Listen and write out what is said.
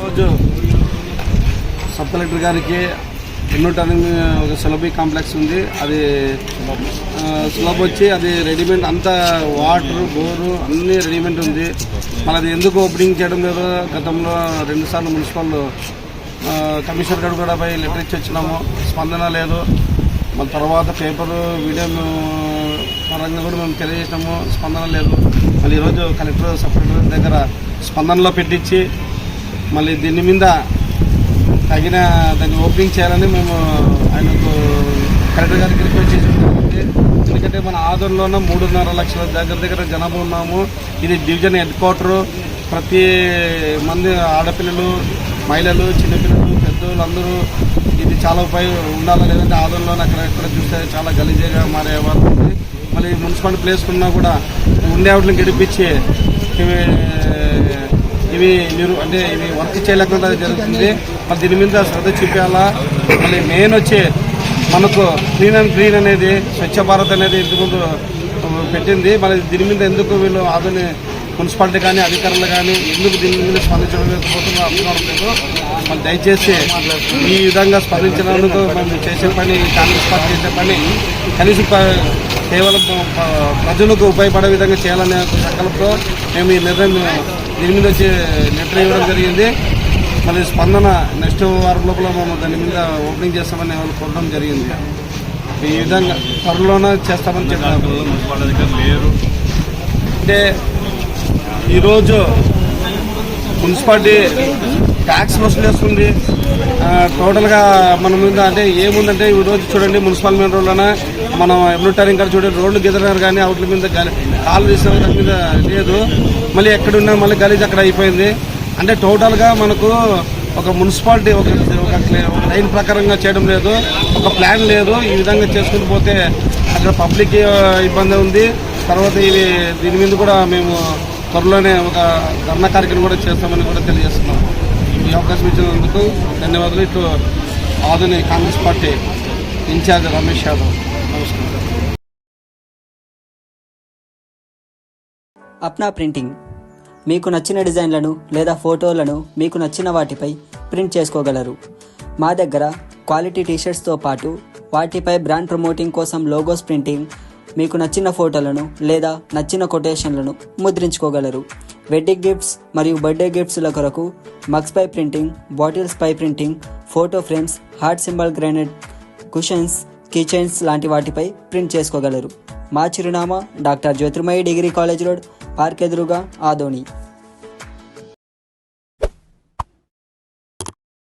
రోజు sub collector గారికి ఎన్నో టర్నింగ్ ఒక సులభి కాంప్లెక్స్ ఉంది. అది సులభ వచ్చి అది రెడీమేడ్ అంతా వాటర్ బోరు అన్నీ రెడీమేడ్ ఉంది. మళ్ళీ అది ఎందుకు ఓపెనింగ్ చేయడం లేదు? గతంలో రెండుసార్లు మున్సిపల్ కమిషనర్ గారు కూడా పై లెటర్ ఇచ్చి వచ్చినాము. స్పందన లేదు. మన తర్వాత పేపర్ వీడియో పరంగా కూడా మేము తెలియజేసినాము స్పందన లేదు. మళ్ళీ ఈరోజు కలెక్టర్ సబ్ కలెక్టర్ దగ్గర స్పందనలో పెట్టించి మళ్ళీ దీని మీద తగిన దాన్ని ఓపెనింగ్ చేయాలని మేము ఆయనకు కలెక్టర్ గారికి రిక్వెస్ట్ చేసి ఎందుకంటే మన ఆదరణలోనే మూడున్నర లక్షల దగ్గర దగ్గర జనాభా ఉన్నాము. ఇది డివిజన్ హెడ్ క్వార్టరు. ప్రతి మంది ఆడపిల్లలు మహిళలు చిన్నపిల్లలు పెద్దోళ్ళు అందరూ ఇది చాలా ఉపయోగ ఉండాలా లేదంటే ఆదంలో అక్కడ ఎక్కడ చూస్తే చాలా గలీజీగా మారే వారు ఉంది. మళ్ళీ మున్సిపాలిటీ ప్లేస్ ఉన్నా కూడా ఉండే వాటిని గడిపించి ఇవి ఇవి నిరు అంటే ఇవి వర్క్ చేయలేకుండా జరుగుతుంది. మరి దీని మీద శ్రద్ధ చూపించాలా మళ్ళీ మెయిన్ వచ్చి మనకు క్లీన్ అండ్ గ్రీన్ అనేది స్వచ్ఛ భారత్ అనేది ఇంతకుముందు పెట్టింది. మరి దీని మీద ఎందుకు వీళ్ళు ఆధుని మున్సిపాలిటీ కానీ అధికారులు కానీ ఎందుకు దీని మీద స్పందించడం లేకపోతుందో అర్థం లేదు మరి దయచేసి ఈ విధంగా స్పందించినందుకు మేము చేసే పని కాంగ్రెస్ పార్టీ చేసే పని కనీసం ప- కేవలం ప్రజలకు ఉపయోగపడే విధంగా చేయాలనే సంకల్పంతో మేము ఈ నిర్ణయం దీని మీద వచ్చి లెటర్ ఇవ్వడం జరిగింది. మళ్ళీ స్పందన నెక్స్ట్ వారం లోపల మేము దాని మీద ఓపెనింగ్ చేస్తామని వాళ్ళు కోరడం జరిగింది. ఈ విధంగా త్వరలోనే చేస్తామని చెప్పారు. అంటే ఈరోజు మున్సిపాలిటీ ట్యాక్స్ వసూలు చేస్తుంది. టోటల్గా మన మీద అంటే ఏముందంటే ఈ రోజు చూడండి మున్సిపల్ మెయిన్ రోడ్లోనే మనం ఎమ్యూటరింగ్ ఇంకా చూడండి రోడ్లు గిదరారు కానీ అవుట్ల మీద కాలు తీసిన దాని మీద లేదు. మళ్ళీ ఎక్కడున్నా మళ్ళీ గలీజ్ అక్కడ అయిపోయింది. అంటే టోటల్గా మనకు ఒక మున్సిపాలిటీ ఒక ఒక లైన్ ప్రకారంగా చేయడం లేదు. ఒక ప్లాన్ లేదు. ఈ విధంగా చేసుకుని పోతే అక్కడ పబ్లిక్ ఇబ్బంది ఉంది. తర్వాత ఇది దీని మీద కూడా మేము త్వరలోనే ఒక ధర్నా కార్యక్రమం కూడా చేస్తామని కూడా తెలియజేస్తున్నాం ఈ అవకాశం ఇచ్చినందుకు ధన్యవాదాలు. ఇటు ఆధునిక కాంగ్రెస్ పార్టీ ఇన్ఛార్జ్ రమేష్ యాదవ్. నమస్కారం. అప్నా ప్రింటింగ్. మీకు నచ్చిన డిజైన్లను లేదా ఫోటోలను మీకు నచ్చిన వాటిపై ప్రింట్ చేసుకోగలరు. మా దగ్గర క్వాలిటీ టీషర్ట్స్తో పాటు వాటిపై బ్రాండ్ ప్రమోటింగ్ కోసం లోగోస్ ప్రింటింగ్ మీకు నచ్చిన ఫోటోలను లేదా నచ్చిన కొటేషన్లను ముద్రించుకోగలరు. వెడ్డింగ్ గిఫ్ట్స్ మరియు బర్త్డే గిఫ్ట్స్ల కొరకు మగ్స్ పై ప్రింటింగ్ బాటిల్స్ పై printing photo frames heart symbol granite cushions keychains లాంటి వాటిపై ప్రింట్ చేసుకోగలరు. మా చిరునామా doctor Jyothirmayi degree college road park ఎదురుగా ఆదోని.